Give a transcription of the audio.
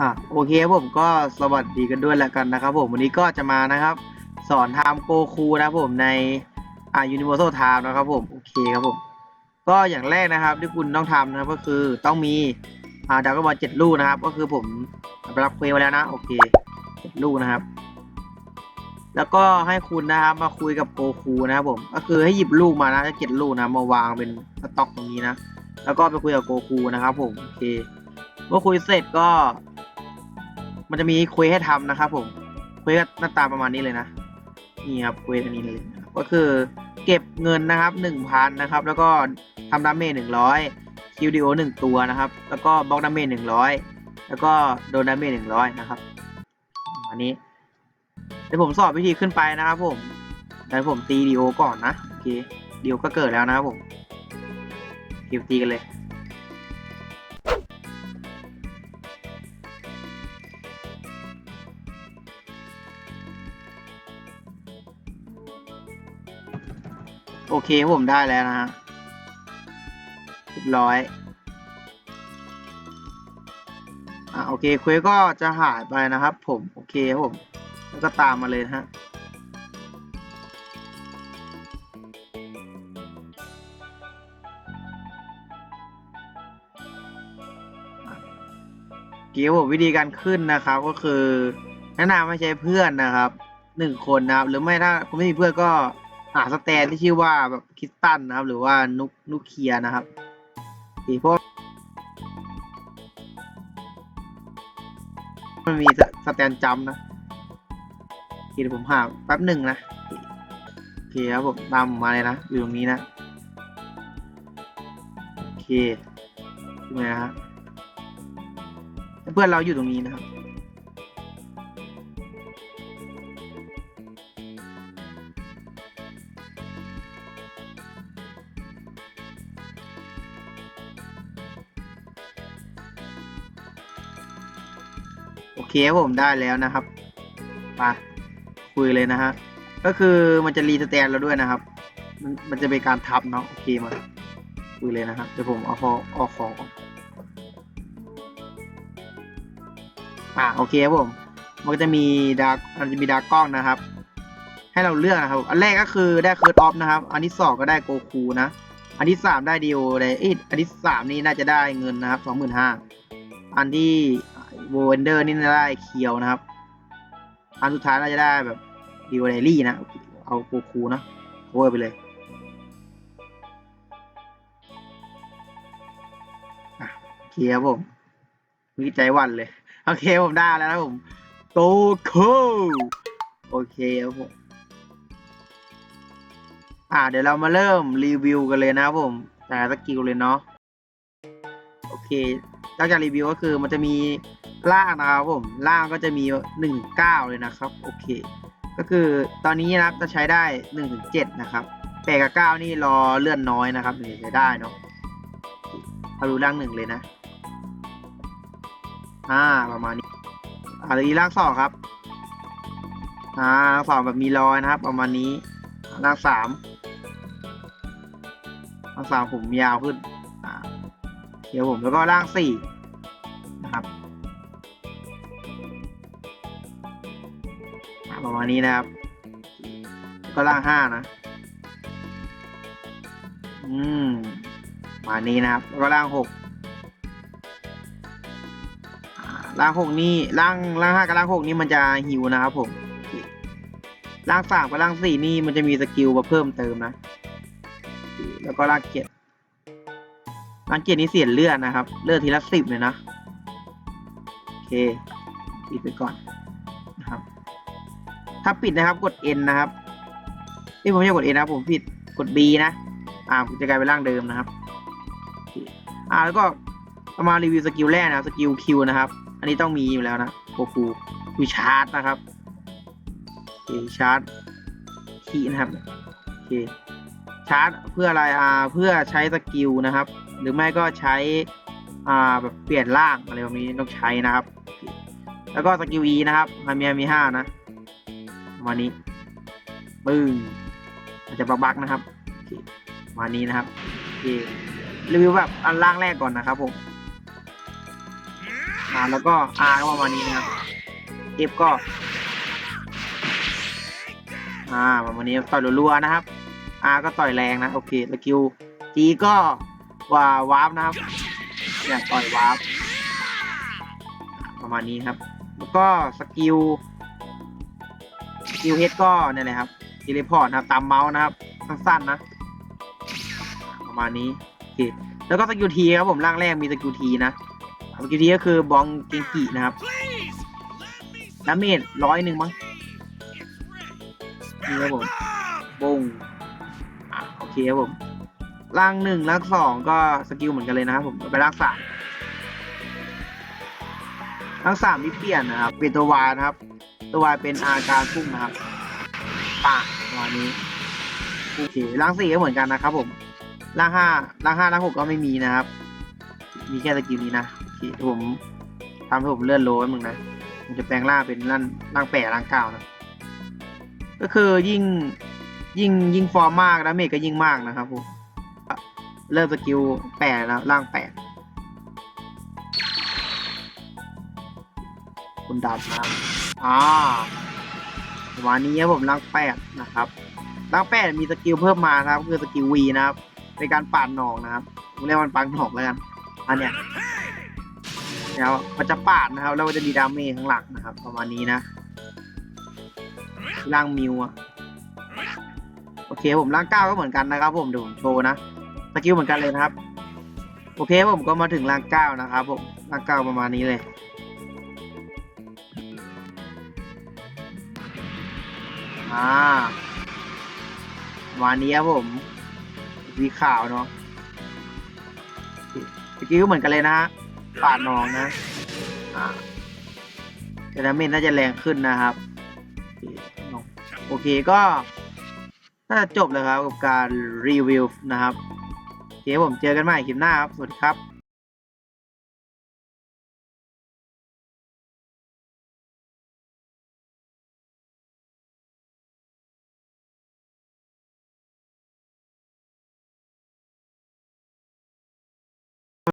อะโอเคผมก็สวัสดีกันด้วยแล้วกันนะครับผมวันนี้ก็จะมานะครับ สอนทม์โกคูนะผมในอ่า Universal Time นะครับผมโอเคครับผมก็อย่างแรกนะครับที่คุณต้องทำนะครับก็คือต้องมีอ่าดาวกบอลเจ็ดลูกนะครับ ก็คือผมรับเควมาแล้วนะโอเคเจ็ดลูกนะครับ แล้วก็ให้คุณนะครับมาคุยกับโกคูนะครับผมก็คือให้หยิบลูกมานะจะเจ็ดลูกนะมาวางเป็นสต็อกตรงนี้นะแล้วก็ไปคุยกับโกคูนะครับผมโอเคเมื่อคุยเสร็จก็ มันจะมีเควสให้ทำนะครับผมเควสก็หน้าตาประมาณนี้เลยนะนี่ครับเควสอันนี้เลยนะครับก็คือเก็บเงินนะครับหนึ่งพันนะครับ แล้วก็ทำดาเมจหนึ่งร้อยคิวดีโอหนึ่งตัวนะครับ แล้วก็บล็อกดาเมจหนึ่งร้อยแล้วก็โดนดาเมจหนึ่งร้อยนะครับอันนี้เดี๋ยวผมสอบวิธีขึ้นไปนะครับผมเดี๋ยวผมตีดีโอก่อนนะโอเคดีโอก็เกิดแล้วนะครับผมเก็บตีกันเลย เคผมได้แล้วนะฮะเรียบร้อย อ่าโอเคเควสก็จะหายไปนะครับ ผมโอเคครับผมแล้วก็ตามมาเลยฮะเกี่ยวกับวิธีการขึ้นนะครับก็คือแนะนำให้ใช้เพื่อนนะครับหนึ่งคนนะครับ หรือไม่ถ้าคุณไม่มีเพื่อนก็าสแตนที่ชื่อว่าแบบคิสตันนะครับ หรือว่านุกนุกเคียนะครับสีพวกมันมีสสแตนจำนะเดี๋ยวผมหาแป๊บหนึ่งนะโอเคครับผมตามมาเลยนะ อยู่ตรงนี้นะ โอเคดูนะฮะเพื่อนเราอยู่ตรงนี้นะครับ โอเคผมได้แล้วนะครับมาคุยเลยนะฮะก็คือมันจะรีสแตนเราด้วยนะครับ มันมันจะเป็นการทับเนาะโอเคมาคุยเลยนะครับเดี๋ยวผมเอาของเอาของออกอ่าโอเคครับผมมันก็จะมีดาร์มันจะมีดาร์กล้องนะครับ ให้เราเลือกนะครับ อันแรกก็คือได้เคิร์ดออฟนะครับ อันที่สองก็ได้โกคูนะ อันที่สามได้ดีโอเลยเอ้ยอันที่สามนี่น่าจะได้เงินนะครับสองหมื่นห้าอันที่ โวเวนเดอร์นี่จะได้เคียวนะครับอันสุดท้ายน่าจะได้แบบดีโอเดลี่นะ เอาโกคูนะโวยไปเลยเคครับผมมีใจวันเลย โอเคผมได้แล้วนะผมโกคูโอเคครับผม อ่าเดี๋ยวเรามาเริ่มรีวิวกันเลยนะครับผม แต่สกิลเลยเนาะ โอเคหลังจากรีวิวก็คือมันจะมี ล่างนะครับผมล่างก็จะมีหนึ่งเก้าเลยนะครับโอเค ก็คือตอนนี้นะครับจะใช้ได้หนึ่งถึงเจ็ดนะครับแปดกับเก้านี่รอเลื่อนน้อยนะครับถึงจะได้เนาะเอาดูล่างหนึ่งเลยนะอ่าประมาณนี้อ่าทีล่างสองครับอ่าล่างสองแบบมีรอยนะครับ ประมาณนี้ล่างสามล่างสามผมยาวขึ้นอ่าเดี๋ยวผมแล้วก็ล่างสี่นะครับ อ่าประมาณนี้นะครับ ก็ล่างห้านะ อืมมาณนี้นะครับ ก็ล่างหกล่างหกนี่ล่างล่างห้ากับล่างหกนี่มันจะหิวนะครับผมล่างสามกับล่างสี่นี่มันจะมีสกิลมาเพิ่มเติมนะ แล้วก็ล่างเกียรล่างเกียรนี่เสียเลือดนะครับ เลือดทีละสิบเลยนะ โอเคปิดไปก่อน ถ้าปิดนะครับกด N นะครับที่ผมไม่ใช่กด N นะครับผมผิดกด B นะอ่าจะกลายเป็นร่างเดิมนะครับ อ่าแล้วก็มารีวิวสกิลแรกนะสกิล Q นะครับ อันนี้ต้องมีอยู่แล้วนะโกคูคือชาร์จนะครับโอเคชาร์จคีนะครับโอเคชาร์จเพื่ออะไรอ่าเพื่อใช้สกิลนะครับ หรือไม่ก็ใช้อ่าแบบเปลี่ยนร่างอะไรแบบนี้ต้องใช้นะครับ แล้วก็สกิล E นะครับมันมีมีห้านะ ประมานี้ปึ้งมันจะบักๆนะครับโอเคประมานี้นะครับโอเครีวิวแบบอันล่างแรกก่อนนะครับผมอ่าแล้วก็ R ก็ประมาณนี้นะครับ F ก็ อ่าประมาณนี้ต่อยรัวๆนะครับ R ก็ต่อยแรงนะโอเคสกิล G ก็ว่าวาร์ปนะครับเนี่ยต่อยวาร์ปประมาณนี้ครับ แล้วก็สกิล สกิลเฮดก็เนี่ยเลยครับเทเลพอร์ตนะครับ ตามเมาส์นะครับ สั้นๆนะ ประมาณนี้โอเคแล้วก็สกิลทีครับผมร่างแรกมีสกิลทีนะสกิลทีก็คือบองเกงกินะครับดาเมจร้อยหนึ่งมั้งนี่ครับผมบงอะโอเคครับผมร่างหนึ่งร่างสองก็สกิลเหมือนกันเลยนะครับผมไปร่างสามร่างสามที่เปลี่ยนนะครับเป็นตัววานะครับ ตัววายเป็นอาการพุ่งนะครับป่าประมาณนี้โอเคร่างสี่ก็เหมือนกันนะครับ ผมร่างห้าร่างห้าร่างหกก็ไม่มีนะครับ มีแค่สกิลนี้นะโอเคผมทำให้ผมเลื่อนโลไว้มึงนะผมจะแปลงร่างเป็นร่างร่างแปดร่างเก้านะก็คือยิ่งยิ่งยิ่งฟอร์มมากนะเมจก็ยิ่งมากนะครับผมเริ่มสกิลแปดแล้วร่างแปดคุณดาบนะ อ่าประมาณนี้ครับผมร่างแปดนะครับร่างแปดมีสกิลเพิ่มมานะครับ คือสกิลวีนะครับเป็นการปาดหนองนะครับเรียกมันปาดหนองแล้วกันอันเนี้ยแล้วมันจะปาดนะครับ แล้วมันจะมีดาเมจข้างหลังนะครับ ประมาณนี้นะร่างมิวอะโอเคผมร่างเก้าก็เหมือนกันนะครับ ผมเดี๋ยวผมโชว์นะสกิลเหมือนกันเลยนะครับ โอเคผมก็มาถึงร่างเก้านะครับ ผมร่างเก้าประมาณนี้เลย อ่าประมาณนี้ครับผมสีขาวเนาะสกิลเหมือนกันเลยนะฮะปาดนองนะ อ่าแต่ดาเมจน่าจะแรงขึ้นนะครับ โอเคก็ น่าจะจบแล้วครับกับการรีวิวนะครับโอเคผมเจอกันใหม่คลิปหน้าครับ สวัสดีครับ